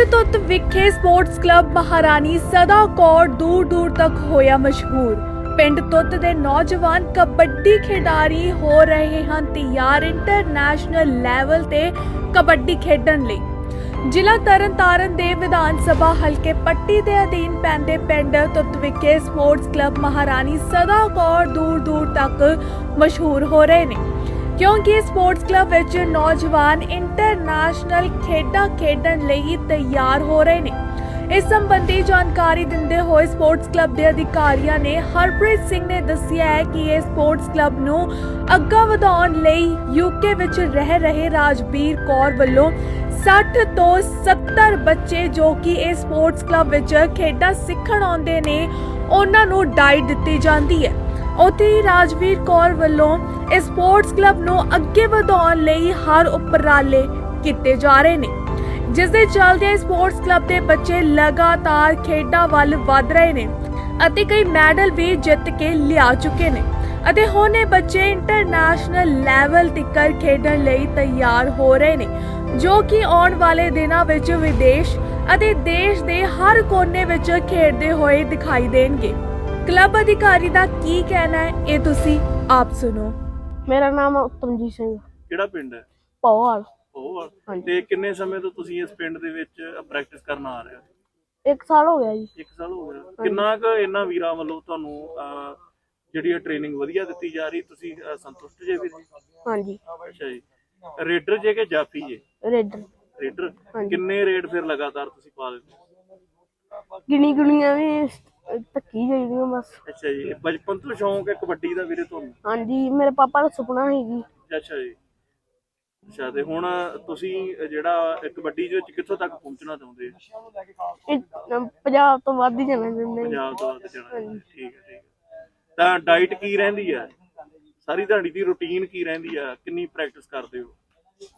ਪਿੰਡ ਤੁੱਤ ਵਿਖੇ sports club ਮਹਾਰਾਣੀ ਸਦਾ ਕੌਰ ਦੂਰ ਦੂਰ ਤੱਕ ਹੋਇਆ ਮਸ਼ਹੂਰ। ਪਿੰਡ ਤੁੱਤ ਦੇ ਨੌਜਵਾਨ ਕਬੱਡੀ ਖਿਡਾਰੀ ਹੋ ਰਹੇ ਹਨ ਤਿਆਰ ਇੰਟਰਨੈਸ਼ਨਲ ਲੈਵਲ ਤੇ ਕਬੱਡੀ ਖੇਡਣ ਲਈ। ਜ਼ਿਲ੍ਹਾ ਤਰਨਤਾਰਨ ਦੇ ਵਿਧਾਨ ਸਭਾ ਹਲਕੇ ਪੱਟੀ ਦੇ ਅਧੀਨ ਪੈਂਦੇ ਪਿੰਡ ਤੁੱਤ ਵਿਖੇ ਸਪੋਰਟਸ ਕਲੱਬ ਮਹਾਰਾਣੀ ਸਦਾ ਕੌਰ ਦੂਰ ਦੂਰ ਤੱਕ ਮਸ਼ਹੂਰ ਹੋ ਰਹੇ ਨੇ। ਕਿਉਂਕਿ ਸਪੋਰਟਸ ਕਲੱਬ ਵਿੱਚ ਨੌਜਵਾਨ ਇੰਟਰਨੈਸ਼ਨਲ ਖੇਡਾਂ ਖੇਡਣ ਲਈ ਤਿਆਰ ਹੋ ਰਹੇ ਨੇ। ਇਸ ਸੰਬੰਧੀ ਜਾਣਕਾਰੀ ਦਿੰਦੇ ਹੋਏ ਸਪੋਰਟਸ ਕਲੱਬ ਦੇ ਅਧਿਕਾਰੀਆਂ ਨੇ ਹਰਪ੍ਰੀਤ ਸਿੰਘ ਨੇ ਦੱਸਿਆ ਹੈ ਕਿ ਇਹ ਸਪੋਰਟਸ ਕਲੱਬ ਨੂੰ ਅੱਗਾ ਵਧਾਉਣ ਲਈ ਯੂਕੇ ਵਿੱਚ ਰਹਿ ਰਹੇ ਰਾਜਬੀਰ ਕੌਰ ਵੱਲੋਂ 60 ਤੋਂ 70 ਬੱਚੇ ਜੋ ਕਿ ਇਹ ਸਪੋਰਟਸ ਕਲੱਬ ਵਿੱਚ ਖੇਡਾਂ ਸਿੱਖਣ ਆਉਂਦੇ ਨੇ, ਉਹਨਾਂ ਨੂੰ ਡਾਈਟ ਦਿੱਤੀ ਜਾਂਦੀ ਹੈ। ਉੱਥੇ ਹੀ ਰਾਜਵੀਰ ਕੌਰ ਵੱਲੋਂ ਇਸ ਸਪੋਰਟਸ ਕਲੱਬ ਨੂੰ ਅੱਗੇ ਵਧਾਉਣ ਲਈ ਹਰ ਉਪਰਾਲੇ ਕੀਤੇ ਜਾ ਰਹੇ ਨੇ ਜਿਸ ਦੇ ਚੱਲਦੇ ਸਪੋਰਟਸ ਕਲੱਬ ਦੇ ਬੱਚੇ ਲਗਾਤਾਰ ਖੇਡਾਂ ਵੱਲ ਵਧ ਰਹੇ ਨੇ ਅਤੇ ਕਈ ਮੈਡਲ ਵੀ ਜਿੱਤ ਕੇ ਲਿਆ ਚੁੱਕੇ ਨੇ ਅਤੇ ਹੁਣ ਇਹ ਬੱਚੇ ਇੰਟਰਨੈਸ਼ਨਲ ਲੈਵਲ ਤੱਕ ਖੇਡਣ ਲਈ ਤਿਆਰ ਹੋ ਰਹੇ ਨੇ, ਜੋ ਕਿ ਆਉਣ ਵਾਲੇ ਦਿਨਾਂ ਵਿੱਚ ਵਿਦੇਸ਼ ਅਤੇ ਦੇਸ਼ ਦੇ ਹਰ ਕੋਨੇ ਵਿੱਚ ਖੇਡਦੇ ਹੋਏ ਦਿਖਾਈ ਦੇਣਗੇ। ਕਲੱਬ ਅਧਿਕਾਰੀ ਦਾ ਕੀ ਕਹਿਣਾ ਹੈ ਇਹ ਤੁਸੀਂ ਆਪ ਸੁਣੋ। ਮੇਰਾ ਨਾਮ ਉਤਮਜੀਤ ਸਿੰਘ ਕਿਹੜਾ ਪਿੰਡ ਹੈ? ਪੌਵਾਲ। ਹਾਂਜੀ। ਤੇ ਕਿੰਨੇ ਸਮੇਂ ਤੋਂ ਤੁਸੀਂ ਇਸ ਪਿੰਡ ਦੇ ਵਿੱਚ ਪ੍ਰੈਕਟਿਸ ਕਰਨ ਆ ਰਹੇ ਹੋ? ਇੱਕ ਸਾਲ ਹੋ ਗਿਆ ਜੀ। ਇੱਕ ਸਾਲ ਹੋ ਗਿਆ। ਕਿੰਨਾ ਕੁ ਇਹਨਾਂ ਵੀਰਾਂ ਵੱਲੋਂ ਤੁਹਾਨੂੰ ਜਿਹੜੀ ਟ੍ਰੇਨਿੰਗ ਵਧੀਆ ਦਿੱਤੀ ਜਾ ਰਹੀ ਤੁਸੀਂ ਸੰਤੁਸ਼ਟ ਜੇ ਵੀ ਹਾਂਜੀ। ਅੱਛਾ ਜੀ। ਰੇਡਰ ਜੇ ਕਿ ਜਾਫੀ ਜੇ? ਰੇਡਰ। ਰੇਡਰ। ਕਿੰਨੇ ਰੇਡ ਫਿਰ ਲਗਾਤਾਰ ਤੁਸੀਂ ਪਾ ਦਿੰਦੇ ਗਿਣੀ ਗੁਣੀਆਂ ਵੀ ਧੱਕੀ ਜਾਈਦੀਆਂ ਬਸ। ਅੱਛਾ ਜੀ ਬਚਪਨ ਤੋਂ ਸ਼ੌਂਕ ਹੈ ਕਬੱਡੀ ਦਾ ਵੀਰੇ ਤੁਹਾਨੂੰ? ਹਾਂਜੀ ਮੇਰੇ ਪਾਪਾ ਦਾ ਸੁਪਨਾ ਸੀ ਜੀ ਅੱਛਾ ਜੀ। ਅੱਛਾ ਤੇ ਹੁਣ ਤੁਸੀਂ ਜਿਹੜਾ ਇਹ ਕਬੱਡੀ ਦੇ ਵਿੱਚ ਕਿੱਥੋਂ ਤੱਕ ਪਹੁੰਚਣਾ ਚਾਹੁੰਦੇ ਹੋ? ਇਹ ਅਮ, ਪੰਜਾਬ ਤੋਂ ਵੱਧ ਹੀ ਜਾਣਾ ਚਾਹੁੰਦੇ। ਪੰਜਾਬ ਤੋਂ ਵੱਧ ਜਾਣਾ। ਠੀਕ ਹੈ ਠੀਕ ਹੈ। ਤਾਂ ਡਾਈਟ ਕੀ ਰਹਿੰਦੀ ਹੈ? ਸਾਰੀ ਦਿਹਾੜੀ ਦੀ ਰੁਟੀਨ ਕੀ ਰਹਿੰਦੀ ਹੈ? ਕਿੰਨੀ ਪ੍ਰੈਕਟਿਸ ਕਰਦੇ ਹੋ?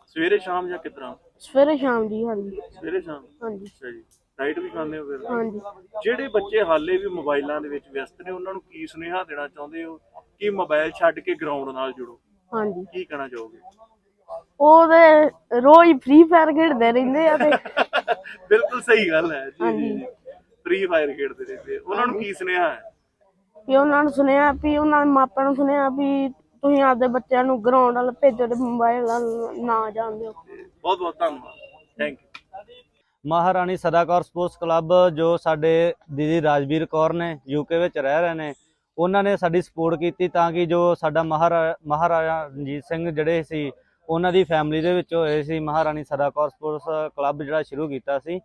ਸਵੇਰੇ ਸ਼ਾਮ ਜਾਂ ਕਿਤਨਾ ਸਵੇਰੇ ਸ਼ਾਮ ਜੀ ਹਾਂਜੀ। ਸਵੇਰੇ ਸ਼ਾਮ? ਹਾਂਜੀ। ਅੱਛਾ ਜੀ। ਡਾਈਟ ਵੀ ਖਾਂਦੇ ਹੋ ਫਿਰ? ਹਾਂਜੀ। ਜਿਹੜੇ ਬੱਚੇ ਹਾਲੇ ਵੀ ਮੋਬਾਈਲਾਂ ਦੇ ਵਿੱਚ ਵਿਅਸਤ ਨੇ ਉਹਨਾਂ ਨੂੰ ਕੀ ਸੁਨੇਹਾ ਦੇਣਾ ਚਾਹੁੰਦੇ ਹੋ? ਕਿ ਮੋਬਾਈਲ ਛੱਡ ਕੇ ਗਰਾਊਂਡ ਨਾਲ ਜੁੜੋ? ਹਾਂਜੀ। ਕੀ ਕਹਿਣਾ ਚਾਹੋਗੇ? ਉਹ ਤੇ ਰੋਜ਼ ਫ੍ਰੀ ਫਾਇਰ ਖੇਡਦੇ ਰਹਿੰਦੇ ਆ ਤੇ। ਬਿਲਕੁਲ ਸਹੀ ਗੱਲ ਹੈ ਜੀ। ਜੀ ਫ੍ਰੀ ਫਾਇਰ ਖੇਡਦੇ ਰਹਿੰਦੇ ਉਹਨਾਂ ਨੂੰ ਕੀ ਸੁਨੇਹਾ ਹੈ? ਵੀ ਉਹਨਾਂ ਨੂੰ ਸੁਣਿਆ ਵੀ ਉਹਨਾਂ ਦੇ ਮਾਪਿਆਂ ਨੂੰ ਸੁਣਿਆ ਵੀ ਤੁਸੀਂ ਆਪਦੇ ਬੱਚਿਆਂ ਨੂੰ ਗਰਾਊਂਡ ਵੱਲ ਭੇਜੋ ਤੇ ਮੋਬਾਈਲ ਵੱਲ ਨਾ ਜਾਣ ਦਿਓ। ਬਹੁਤ ਬਹੁਤ ਧੰਨਵਾਦ। ਥੈਂਕ ਯੂ ਮਹਾਰਾਣੀ ਸਦਾ ਕੌਰ ਸਪੋਰਟਸ ਕਲੱਬ ਜੋ ਸਾਡੇ ਦੀਦੀ ਰਾਜਵੀਰ ਕੌਰ ਨੇ ਯੂਕੇ ਵਿੱਚ ਰਹਿ ਰਹੇ ਨੇ ਉਹਨਾਂ ਨੇ ਸਾਡੀ ਸਪੋਰਟ ਕੀਤੀ ਤਾਂ ਕਿ ਜੋ ਸਾਡਾ ਮਹਾਰਾ ਮਹਾਰਾਜਾ ਰਣਜੀਤ ਸਿੰਘ ਜਿਹੜੇ ਸੀ ਉਹਨਾਂ ਦੀ ਫੈਮਿਲੀ ਦੇ ਵਿੱਚ ਹੋਏ ਸੀ ਮਹਾਰਾਣੀ ਸਦਾ ਕੌਰ ਸਪੋਰਟਸ ਕਲੱਬ ਜਿਹੜਾ ਸ਼ੁਰੂ ਕੀਤਾ ਸੀ।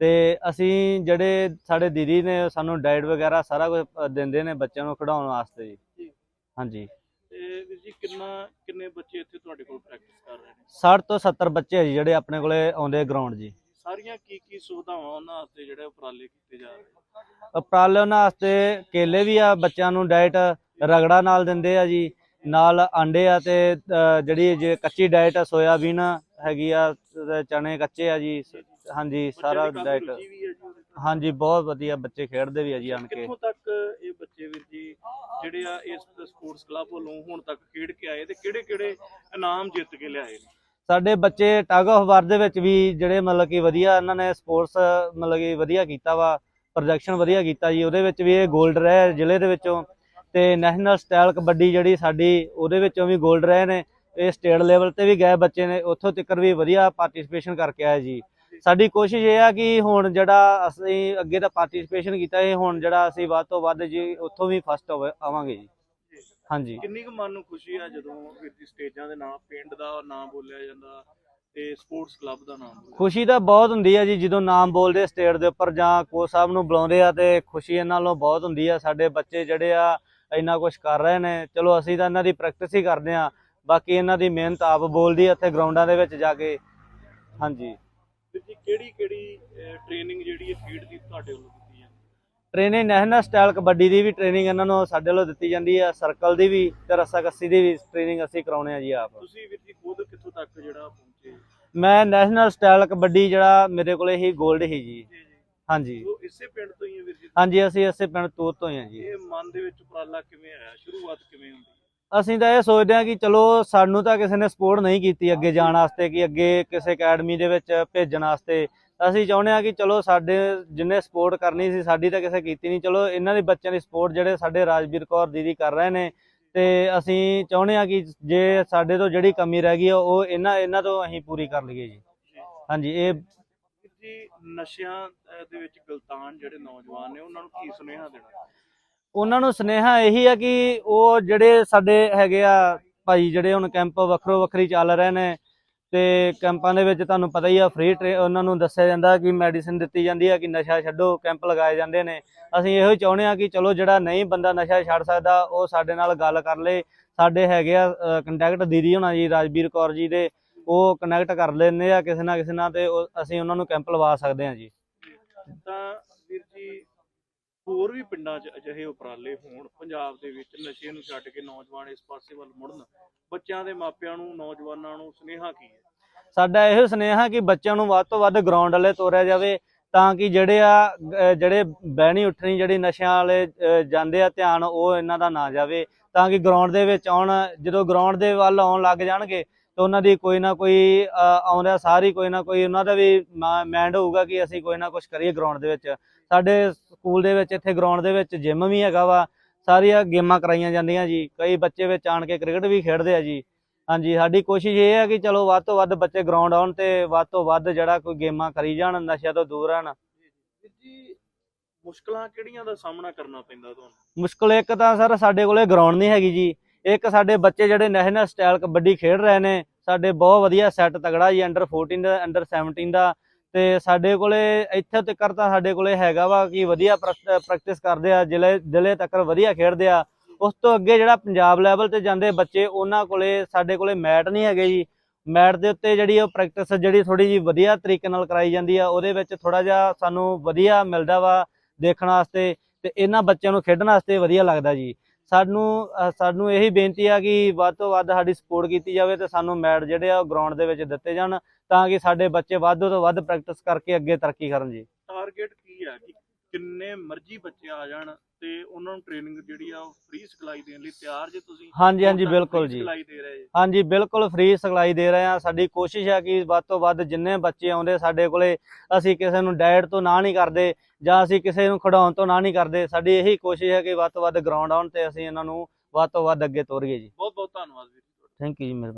ਤੇ ਅਸੀਂ ਜਿਹੜੇ ਸਾਡੇ ਦੀਦੀ ਨੇ ਸਾਨੂੰ ਡਾਈਟ ਵਗੈਰਾ ਸਾਰਾ ਕੁਝ ਦਿੰਦੇ ਨੇ ਬੱਚਿਆਂ ਨੂੰ ਖਿਡਾਉਣ ਵਾਸਤੇ ਜੀ। ਹਾਂਜੀ। ਤੇ ਵੀਰ ਜੀ ਕਿੰਨਾ ਕਿੰਨੇ ਬੱਚੇ ਇੱਥੇ ਤੁਹਾਡੇ ਕੋਲ ਪ੍ਰੈਕਟਿਸ ਕਰ ਰਹੇ ਨੇ? 60 ਤੋਂ 70 ਬੱਚੇ ਜੀ ਜਿਹੜੇ ਆਪਣੇ ਕੋਲੇ ਆਉਂਦੇ ਗਰਾਊਂਡ ਜੀ। ਸਾਰੀਆਂ ਕੀ ਕੀ ਸੁਵਿਧਾਵਾਂ ਉਹਨਾਂ ਵਾਸਤੇ ਜਿਹੜੇ ਉਪਰਾਲੇ ਕੀਤੇ ਜਾ ਰਹੇ? ਉਪਰਾਲੇ ਉਹਨਾਂ ਵਾਸਤੇ ਕੇਲੇ ਵੀ ਆ ਬੱਚਿਆਂ ਨੂੰ ਡਾਈਟ ਰਗੜਾ ਨਾਲ ਦਿੰਦੇ ਆ ਜੀ ਨਾਲ ਆਂਡੇ ਆ ਤੇ ਜਿਹੜੀ ਜੇ ਕੱਚੀ ਡਾਈਟ ਆ ਸੋਇਆਬੀਨ ਹੈਗੀ ਆ ਚਨੇ ਕੱਚੇ ਆ ਜੀ ਹਾਂਜੀ ਸਾਰਾ ਡਾਈਟ। ਹਾਂਜੀ ਬਹੁਤ ਵਧੀਆ ਬੱਚੇ ਖੇਡਦੇ ਵੀ ਆ ਜੀ ਆਣ ਕੇ। ਕਿੱਥੋਂ ਤੱਕ ਇਹ ਬੱਚੇ ਵੀਰ ਜੀ ਜਿਹੜੇ ਆ ਇਸ ਸਪੋਰਟਸ ਕਲੱਬ ਵੱਲੋਂ ਹੁਣ ਤੱਕ ਖੇਡ ਕੇ ਆਏ ਤੇ ਕਿਹੜੇ ਕਿਹੜੇ ਇਨਾਮ ਜਿੱਤ ਕੇ ਲਿਆਏ ਨੇ? ਸਾਡੇ ਬੱਚੇ ਟਗ ਆਫ ਵਾਰ ਦੇ ਵਿੱਚ ਵੀ ਜਿਹੜੇ ਮਤਲਬ ਕਿ ਵਧੀਆ ਇਹਨਾਂ ਨੇ ਸਪੋਰਟਸ ਮਤਲਬ ਕਿ ਵਧੀਆ ਕੀਤਾ ਵਾ ਪ੍ਰੋਜੈਕਸ਼ਨ ਵਧੀਆ ਕੀਤਾ ਜੀ, ਉਹਦੇ ਵਿੱਚ ਵੀ ਇਹ 골ਡ ਰਹੇ ਜ਼ਿਲ੍ਹੇ ਦੇ ਵਿੱਚੋਂ ਤੇ ਨੈਸ਼ਨਲ ਸਟਾਈਲ ਕਬੱਡੀ ਜਿਹੜੀ ਸਾਡੀ ਉਹਦੇ ਵਿੱਚੋਂ ਵੀ 골ਡ ਰਹੇ ਨੇ, ਇਹ ਸਟੇਟ ਲੈਵਲ ਤੇ ਵੀ ਗਏ ਬੱਚੇ ਨੇ, ਉੱਥੋਂ ਤੱਕ ਵੀ ਵਧੀਆ ਪਾਰਟਿਸਿਪੇਸ਼ਨ ਕਰਕੇ ਆਏ ਜੀ। ਸਾਡੀ ਕੋਸ਼ਿਸ਼ ਇਹ ਆ ਕਿ ਹੁਣ ਜਿਹੜਾ ਅਸੀਂ ਅੱਗੇ ਤਾਂ ਪਾਰਟਿਸਿਪੇਸ਼ਨ ਕੀਤਾ, ਇਹ ਹੁਣ ਜਿਹੜਾ ਅਸੀਂ ਵੱਧ ਤੋਂ ਵੱਧ ਜੀ, ਉੱਥੋਂ ਵੀ ਫਸਟ ਆਵਾਂਗੇ ਜੀ। ਹਾਂਜੀ। ਕਿੰਨੀ ਕੁ ਮਨ ਨੂੰ ਖੁਸ਼ੀ ਆ ਜਦੋਂ ਵੀਰ ਜੀ ਸਟੇਜਾਂ ਦੇ ਨਾਮ ਪਿੰਡ ਦਾ ਨਾਮ ਬੋਲਿਆ ਜਾਂਦਾ ਤੇ ਸਪੋਰਟਸ ਕਲੱਬ ਦਾ ਨਾਮ ਬੋਲਿਆ ਖੁਸ਼ੀ ਤਾਂ ਬਹੁਤ ਹੁੰਦੀ ਹੈ ਜੀ ਜਦੋਂ ਨਾਮ ਬੋਲਦੇ ਸਟੇਟ ਦੇ ਉੱਪਰ ਜਾਂ ਕੋਚ ਸਾਹਿਬ ਨੂੰ ਬੁਲਾਉਂਦੇ ਆ ਤੇ ਖੁਸ਼ੀ ਇਹਨਾਂ ਨਾਲੋਂ ਬਹੁਤ ਹੁੰਦੀ ਆ। ਸਾਡੇ ਬੱਚੇ ਜਿਹੜੇ ਆ ਇੰਨਾ ਕੁਝ ਕਰ ਰਹੇ ਨੇ। ਚਲੋ ਅਸੀਂ ਤਾਂ ਇਹਨਾਂ ਦੀ ਪ੍ਰੈਕਟਿਸ ਹੀ ਕਰਦੇ ਆ ਬਾਕੀ ਇਹਨਾਂ ਦੀ ਮਿਹਨਤ ਆਪ ਬੋਲਦੀ ਆ ਇੱਥੇ ਗਰਾਊਂਡਾਂ ਦੇ ਵਿੱਚ ਜਾ ਕੇ। ਹਾਂਜੀ। ਵੀਰ ਜੀ ਕਿਹੜੀ ਕਿਹੜੀ ਟ੍ਰੇਨਿੰਗ ਜਿਹੜੀ ਹੈ ਖੇਡ ਦੀ ਤੁਹਾਡੇ ਵੱਲੋਂ? ਟ੍ਰੇਨਿੰਗ ਨੈਸ਼ਨਲ ਸਟਾਈਲ ਕਬੱਡੀ ਦੀ ਵੀ ਟ੍ਰੇਨਿੰਗ ਇਹਨਾਂ ਨੂੰ ਸਾਡੇ ਵੱਲੋਂ ਦਿੱਤੀ ਜਾਂਦੀ ਆ ਸਰਕਲ ਦੀ ਵੀ ਤੇ ਰੱਸਾਕੱਸੀ ਦੀ ਵੀ ਟ੍ਰੇਨਿੰਗ ਅਸੀਂ ਕਰਾਉਣੇ ਆ ਜੀ ਆਪ। ਤੁਸੀਂ ਵੀਰ ਜੀ ਖੁਦ ਕਿੱਥੋਂ ਤੱਕ ਜਿਹੜਾ ਪਹੁੰਚੇ? ਮੈਂ ਨੈਸ਼ਨਲ ਸਟਾਈਲ ਕਬੱਡੀ ਜਿਹੜਾ ਮੇਰੇ ਕੋਲੇ ਹੀ 골ਡ ਹੀ ਜੀ। ਹਾਂਜੀ। ਉਹ ਇਸੇ ਪਿੰਡ ਤੋਂ ਹੀ ਹੈ ਵੀਰ ਜੀ? ਹਾਂਜੀ ਅਸੀਂ ਇਸੇ ਪਿੰਡ ਤੂਤ ਤੋਂ ਹੀ ਆ ਜੀ। ਇਹ ਮਨ ਦੇ ਵਿੱਚ ਉਪਰਾਲਾ ਕਿਵੇਂ ਆਇਆ? ਸ਼ੁਰੂਆਤ ਕਿਵੇਂ ਹੁੰਦੀ? ਹੈ ਅਸੀਂ ਤਾਂ ਇਹ ਸੋਚਦੇ ਹਾਂ ਕਿ ਚਲੋ ਸਾਨੂੰ ਤਾਂ ਕਿਸੇ ਨੇ ਸਪੋਰਟ ਨਹੀਂ ਕੀਤੀ ਅੱਗੇ ਜਾਣ ਵਾਸਤੇ ਕਿ ਅੱਗੇ ਕਿਸੇ ਅਕੈਡਮੀ ਦੇ ਵਿੱਚ ਭੇਜਣ ਵਾਸਤੇ। ਅਸੀਂ ਚਾਹੁੰਦੇ ਆ ਕਿ ਚਲੋ ਸਾਡੇ ਜਿੰਨੇ ਸਪੋਰਟ ਕਰਨੀ ਸੀ ਸਾਡੀ ਤਾਂ ਕਿਸੇ ਕੀਤੀ ਨਹੀਂ। ਚਲੋ ਇਹਨਾਂ ਦੇ ਬੱਚਿਆਂ ਦੀ ਸਪੋਰਟ ਜਿਹੜੇ ਸਾਡੇ ਰਾਜਵੀਰ ਕੌਰ ਦੀਦੀ ਕਰ ਰਹੇ ਨੇ ਤੇ ਅਸੀਂ ਚਾਹੁੰਦੇ ਆ ਕਿ ਜੇ ਸਾਡੇ ਤੋਂ ਜਿਹੜੀ ਕਮੀ ਰਹਿ ਗਈ ਉਹ ਇਹਨਾਂ ਇਹਨਾਂ ਤੋਂ ਅਸੀਂ ਪੂਰੀ ਕਰ ਲਈਏ ਜੀ। ਹਾਂਜੀ ਇਹ ਜੀ ਨਸ਼ਿਆਂ ਦੇ ਵਿੱਚ ਗਲਤਾਨ ਜਿਹੜੇ ਨੌਜਵਾਨ ਨੇ ਉਹਨਾਂ ਨੂੰ ਕੀ ਸੁਨੇਹਾ ਦੇਣਾ? ਉਹਨਾਂ ਨੂੰ ਸੁਨੇਹਾ ਇਹੀ ਆ ਕਿ ਉਹ ਜਿਹੜੇ ਸਾਡੇ ਹੈਗੇ ਆ ਭਾਈ ਜਿਹੜੇ ਹੁਣ ਕੈਂਪ ਵੱਖਰੋ ਵੱਖਰੀ ਚੱਲ ਰਹੇ ਨੇ ਤੇ ਕੈਂਪਾਂ ਦੇ ਵਿੱਚ ਤੁਹਾਨੂੰ ਪਤਾ ਹੀ ਆ ਫ੍ਰੀ ਉਹਨਾਂ ਨੂੰ ਦੱਸਿਆ ਜਾਂਦਾ ਕਿ ਮੈਡੀਸਿਨ ਦਿੱਤੀ ਜਾਂਦੀ ਆ, ਕਿ ਨਸ਼ਾ ਛੱਡੋ ਕੈਂਪ ਲਗਾਏ ਜਾਂਦੇ ਨੇ। ਅਸੀਂ ਇਹੋ ਹੀ ਚਾਹੁੰਦੇ ਆ ਕਿ ਚਲੋ ਜਿਹੜਾ ਨਹੀਂ ਬੰਦਾ ਨਸ਼ਾ ਛੱਡ ਸਕਦਾ, ਉਹ ਸਾਡੇ ਨਾਲ ਗੱਲ ਕਰ ਲੇ। ਸਾਡੇ ਹੈਗੇ ਆ ਕੰਟੈਕਟ ਦੀਦੀ ਹੋਣਾ ਜੀ, ਰਾਜਵੀਰ ਕੌਰ ਜੀ ਦੇ। ਉਹ ਕਨੈਕਟ ਕਰ ਲੈਂਦੇ ਆ ਕਿਸੇ ਨਾ ਕਿਸੇ ਨਾਲ ਤੇ ਉਹ- ਅਸੀਂ ਉਹਨਾਂ ਨੂੰ ਕੈਂਪ ਲਵਾ ਸਕਦੇ ਆ ਜੀ। ਤਾਂ ਜੀ ਹੋਰ ਵੀ ਪਿੰਡਾਂ 'ਚ ਅਜਿਹੇ ਉਪਰਾਲੇ ਹੋਣ, ਪੰਜਾਬ ਦੇ ਵਿੱਚ ਨਸ਼ੇ ਨੂੰ ਛੱਡ ਕੇ ਨੌਜਵਾਨ ਇਸ ਪਾਸੇ ਵੱਲ ਮੁੜਨ, ਬੱਚਿਆਂ ਦੇ ਮਾਪਿਆਂ ਨੂੰ, ਨੌਜਵਾਨਾਂ ਨੂੰ ਸੁਨੇਹਾ ਕੀ ਹੈ? ਸਾਡਾ ਇਹੋ ਸੁਨੇਹਾ ਕਿ ਬੱਚਿਆਂ ਨੂੰ ਵੱਧ ਤੋਂ ਵੱਧ ਗਰਾਊਂਡ ਵਾਲੇ ਤੋਰਿਆ ਜਾਵੇ, ਤਾਂ ਕਿ ਜਿਹੜੇ ਆ ਜਿਹੜੇ ਬਹਿਣੀ ਉੱਠਣੀ, ਜਿਹੜੀ ਨਸ਼ਿਆਂ ਵਾਲੇ ਜਾਂਦੇ ਆ ਧਿਆਨ, ਉਹ ਇਹਨਾਂ ਦਾ ਨਾ ਜਾਵੇ, ਤਾਂ ਕਿ ਗਰਾਊਂਡ ਦੇ ਵਿੱਚ ਆਉਣ, ਜਦੋਂ ਗਰਾਊਂਡ ਦੇ ਵੱਲ ਆਉਣ ਲੱਗ ਜਾਣਗੇ ਤਾਂ ਉਹਨਾਂ ਦੀ ਕੋਈ ਨਾ ਕੋਈ ਅਹ ਆਉਂਦਿਆਂ ਸਾਰੀ ਕੋਈ ਨਾ ਕੋਈ ਉਹਨਾਂ ਦਾ ਵੀ ਮਾਈਂਡ ਹੋਊਗਾ ਕਿ ਅਸੀਂ ਕੋਈ ਨਾ ਕੁਝ ਕਰੀਏ ਗਰਾਊਂਡ ਦੇ ਵਿੱਚ। ਸਾਡੇ ਸਕੂਲ ਦੇ ਵਿੱਚ ਇੱਥੇ ਗਰਾਊਂਡ ਦੇ ਵਿੱਚ ਜਿਮ ਵੀ ਹੈਗਾ ਵਾ ਸਾਰੀਆਂ ਗੇਮਾਂ ਕਰਾਈਆਂ ਜਾਂਦੀਆਂ ਜੀ। ਕਈ ਬੱਚੇ ਵਿੱਚ ਆਣ ਕੇ ਕ੍ਰਿਕਟ ਵੀ ਖੇਡਦੇ ਆ ਜੀ। ਹਾਂਜੀ ਸਾਡੀ ਕੋਸ਼ਿਸ਼ ਇਹ ਹੈ ਕਿ ਚਲੋ ਵੱਧ ਤੋਂ ਵੱਧ ਬੱਚੇ ਗਰਾਊਂਡ ਆਉਣ ਤੇ ਵੱਧ ਤੋਂ ਵੱਧ ਜਿਹੜਾ ਕੋਈ ਗੇਮਾਂ ਕਰੀ ਜਾਣ ਨਸ਼ਿਆਂ ਤੋਂ ਦੂਰ ਰਹਿਣ। ਜੀ ਮੁਸ਼ਕਲਾਂ ਕਿਹੜੀਆਂ ਦਾ ਸਾਹਮਣਾ ਕਰਨਾ ਪੈਂਦਾ ਤੁਹਾਨੂੰ? ਮੁਸ਼ਕਲ ਇੱਕ ਤਾਂ ਸਰ ਸਾਡੇ ਕੋਲੇ ਗਰਾਊਂਡ ਨਹੀਂ ਹੈਗੀ ਜੀ। ਇੱਕ ਸਾਡੇ ਬੱਚੇ ਜਿਹੜੇ ਨੈਸ਼ਨਲ ਸਟਾਈਲ ਕਬੱਡੀ ਖੇਡ ਰਹੇ ਨੇ, ਸਾਡੇ ਬਹੁਤ ਵਧੀਆ ਸੈੱਟ ਤਗੜਾ ਜੀ ਅੰਡਰ 14 ਦਾ ਅੰਡਰ 17 ਦਾ ਤੇ ਸਾਡੇ ਕੋਲੇ ਇੱਥੇ ਤੱਕ ਤਾਂ ਸਾਡੇ ਕੋਲੇ ਹੈਗਾ ਵਾ ਕਿ ਵਧੀਆ ਪ੍ਰੈਕਟਿਸ ਕਰਦੇ ਆ, ਜ਼ਿਲ੍ਹੇ ਜ਼ਿਲ੍ਹੇ ਤੱਕ ਵਧੀਆ ਖੇਡਦੇ ਆ। ਉਸ ਤੋਂ ਅੱਗੇ ਜਿਹੜਾ ਪੰਜਾਬ ਲੈਵਲ ਤੇ ਜਾਂਦੇ ਬੱਚੇ, ਉਹਨਾਂ ਕੋਲੇ, ਸਾਡੇ ਕੋਲੇ ਮੈਟ ਨਹੀਂ ਹੈਗੇ ਜੀ। ਮੈਟ ਦੇ ਉੱਤੇ ਜਿਹੜੀ ਉਹ ਪ੍ਰੈਕਟਿਸ ਜਿਹੜੀ ਥੋੜੀ ਜੀ ਵਧੀਆ ਤਰੀਕੇ ਨਾਲ ਕਰਾਈ ਜਾਂਦੀ ਆ, ਉਹਦੇ ਵਿੱਚ ਥੋੜਾ ਜਿਹਾ ਸਾਨੂੰ ਵਧੀਆ ਮਿਲਦਾ ਵਾ ਦੇਖਣ ਵਾਸਤੇ ਤੇ ਇਹਨਾਂ ਬੱਚਿਆਂ ਨੂੰ ਖੇਡਣ ਵਾਸਤੇ ਵਧੀਆ ਲੱਗਦਾ ਜੀ। ਸਾਨੂੰ ਸਾਨੂੰ ਇਹੀ ਬੇਨਤੀ ਆ ਕਿ ਵੱਧ ਤੋਂ ਵੱਧ ਸਾਡੀ ਸਪੋਰਟ ਕੀਤੀ ਜਾਵੇ ਤੇ ਸਾਨੂੰ ਮੈਡ ਜਿਹੜੇ ਆ ਉਹ ਗਰਾਊਂਡ ਦੇ ਵਿੱਚ ਦਿੱਤੇ ਜਾਣ ਤਾਂ ਕਿ ਸਾਡੇ ਬੱਚੇ ਵੱਧ ਤੋਂ ਵੱਧ ਪ੍ਰੈਕਟਿਸ ਕਰਕੇ ਅੱਗੇ ਤਰੱਕੀ ਕਰਨ ਜੀ। ਟਾਰਗੇਟ ਕੀ ਹੈ ਕਿ ਕਿੰਨੇ ਮਰਜ਼ੀ ਬੱਚੇ ਆ ਜਾਣ ਤੇ ਉਹਨਾਂ ਨੂੰ ਟ੍ਰੇਨਿੰਗ ਜਿਹੜੀ ਆ ਉਹ ਫ੍ਰੀ ਸਿਖਲਾਈ ਦੇਣ ਲਈ ਤਿਆਰ ਜੇ ਤੁਸੀਂ ਹਾਂਜੀ ਹਾਂਜੀ ਬਿਲਕੁਲ ਜੀ। ਸਿਖਲਾਈ ਦੇ ਰਹੇ ਜੇ। ਹਾਂਜੀ ਬਿਲਕੁਲ ਫ੍ਰੀ ਸਿਖਲਾਈ ਦੇ ਰਹੇ ਹਾਂ। ਸਾਡੀ ਕੋਸ਼ਿਸ਼ ਹੈ ਕਿ ਵੱਧ ਤੋਂ ਵੱਧ ਜਿੰਨੇ ਬੱਚੇ ਆਉਂਦੇ ਸਾਡੇ ਕੋਲੇ ਅਸੀਂ ਕਿਸੇ ਨੂੰ ਡਾਇਟ ਤੋਂ ਨਾ ਨਹੀਂ ਕਰਦੇ ਜਾਂ ਅਸੀਂ ਕਿਸੇ ਨੂੰ ਖਿਡਾਉਣ ਤੋਂ ਨਾ ਨਹੀਂ ਕਰਦੇ ਸਾਡੀ ਇਹੀ ਕੋਸ਼ਿਸ਼ ਹੈ ਕਿ ਵੱਧ ਤੋਂ ਵੱਧ ਗਰਾਊਂਡ ਆਉਣ ਤੇ ਅਸੀਂ ਇਹਨਾਂ ਨੂੰ ਵੱਧ ਤੋਂ ਵੱਧ ਅੱਗੇ ਤੋਰੀਏ ਜੀ। ਬਹੁਤ ਬਹੁਤ ਧੰਨਵਾਦ ਵੀਰ ਜੀ ਥੈਂਕ ਯੂ ਜੀ